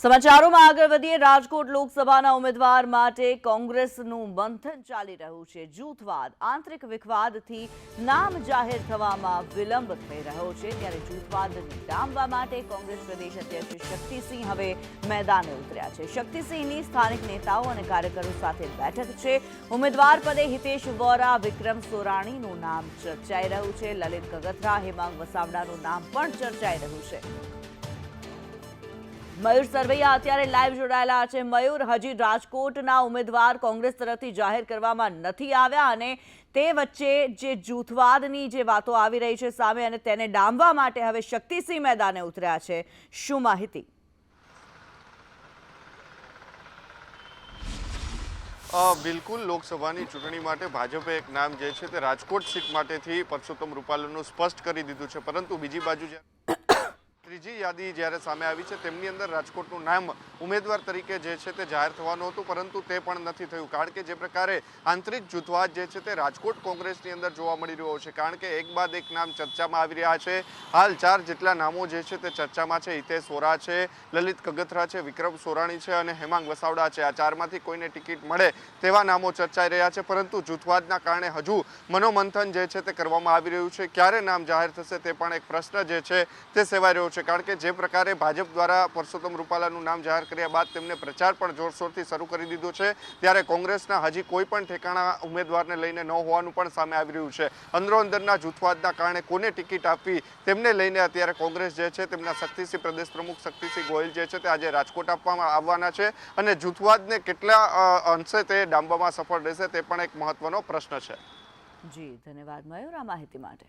સમાચારોમાં આગળ વધીએ. રાજકોટ લોકસભાના ઉમેદવાર માટે કોંગ્રેસનું મંથન ચાલી રહ્યું છે. જૂથવાદ આંતરિક વિખવાદથી નામ જાહેર થવામાં વિલંબ થઈ રહ્યો છે. ત્યારે જૂથવાદને ડામવા માટે કોંગ્રેસ પ્રદેશ અધ્યક્ષ શક્તિસિંહ હવે મેદાને ઉતર્યા છે. શક્તિસિંહની સ્થાનિક નેતાઓ અને કાર્યકરો સાથે બેઠક છે. ઉમેદવાર પદે હિતેશ વોરા, વિક્રમ સોરાણીનું નામ ચર્ચાઈ રહ્યું છે. લલિત કગથરા હેમાંગ વસાવડાનું નામ પણ ચર્ચાઈ રહ્યું છે. મયુર સરવૈયા અત્યારે લાઈવ જોડાયેલા છે. મયુર, હજી રાજકોટના ઉમેદવાર કોંગ્રેસ તરફથી જાહેર કરવામાં નથી આવ્યા અને તે વચ્ચે જે જૂથવાદની જે વાતો આવી રહી છે સામે અને તેને ડામવા માટે હવે શક્તિસિંહ મેદાને ઉતર્યા છે. શું માહિતી? બિલકુલ લોકસભાની ચૂંટણી માટે ભાજપે એક નામ જે છે તે રાજકોટ સીટ માટેથી પરસોત્તમ રૂપાલાનું સ્પષ્ટ કરી દીધું છે. પરંતુ બીજી બાજુ જ્યારે ત્રીજી યાદી જ્યારે સામે આવી છે, તેમની અંદર રાજકોટનું નામ ઉમેદવાર તરીકે જે છે તે જાહેર થવાનું હતું, પરંતુ તે પણ નથી થયું. કારણ કે જે પ્રકારે આંતરિક જૂથવાદ જે છે તે રાજકોટ કોંગ્રેસની અંદર જોવા મળી રહ્યો છે. કારણ કે એક બાદ એક નામ ચર્ચામાં આવી રહ્યા છે. હાલ ચાર જેટલા નામો જે છે તે ચર્ચામાં છે. હિતેશ વોરા છે, લલિત કગથરા છે, વિક્રમ સોરાણી છે અને હેમાંગ વસાવડા છે. આ ચારમાંથી કોઈને ટિકિટ મળે તેવા નામો ચર્ચાઈ રહ્યા છે, પરંતુ જૂથવાદના કારણે હજુ મનોમંથન જે છે તે કરવામાં આવી રહ્યું છે. ક્યારે નામ જાહેર થશે તે પણ એક પ્રશ્ન જે છે તે સેવાઈ રહ્યો છે. કારણ કે જે પ્રકારે ભાજપ દ્વારા પરસોત્તમ રૂપાલાનું નામ જાહેર કર્યા બાદ તેમને પ્રચાર પણ જોરશોરથી શરૂ કરી દીધો છે. ત્યારે કોંગ્રેસના હજી કોઈ પણ ઠેકાણા ઉમેદવારને લઈને ન હોવાનું પણ સામે આવી રહ્યું છે. અંદરો અંદરના જૂથવાદના કારણે કોને ટિકિટ આપવી તેમને લઈને અત્યારે કોંગ્રેસ જે છે તેમના શક્તિસિંહ પ્રદેશ પ્રમુખ શક્તિસિંહ ગોયલ જે છે તે આજે રાજકોટ આપવામાં આવવાના છે અને જૂથવાદને કેટલા અંશે તે ડામવામાં સફળ રહેશે તે પણ એક મહત્વનો પ્રશ્ન છે. જી, ધન્યવાદ મયુર આ માહિતી માટે.